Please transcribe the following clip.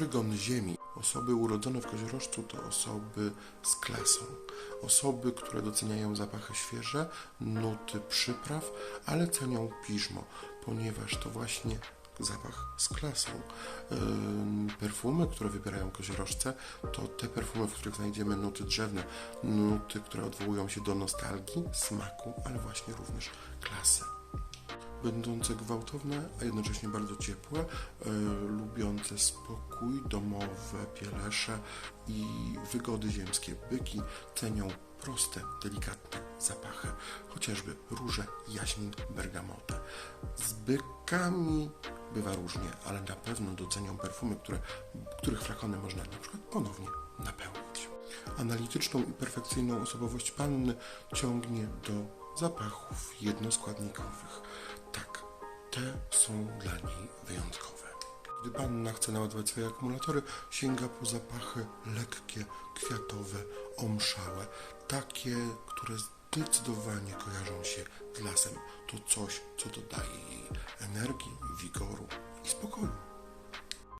trygon ziemi. Osoby urodzone w koziorożcu to osoby z klasą. Osoby, które doceniają zapachy świeże, nuty przypraw, ale cenią piżmo, ponieważ to właśnie zapach z klasą. Perfumy, które wybierają koziorożce, to te perfumy, w których znajdziemy nuty drzewne, nuty, które odwołują się do nostalgii, smaku, ale właśnie również klasy będące gwałtowne, a jednocześnie bardzo ciepłe, e, lubiące spokój, domowe pielesze i wygody ziemskie. Byki cenią proste, delikatne zapachy, chociażby róże, jaśmin, bergamotę. Z bykami bywa różnie, ale na pewno docenią perfumy, które, których flakony można na przykład ponownie napełnić. Analityczną i perfekcyjną osobowość panny ciągnie do zapachów jednoskładnikowych. Tak, te są dla niej wyjątkowe. Gdy panna chce naładować swoje akumulatory, sięga po zapachy lekkie, kwiatowe, omszałe, takie, które zdecydowanie kojarzą się z lasem. To coś, co dodaje jej energii, wigoru.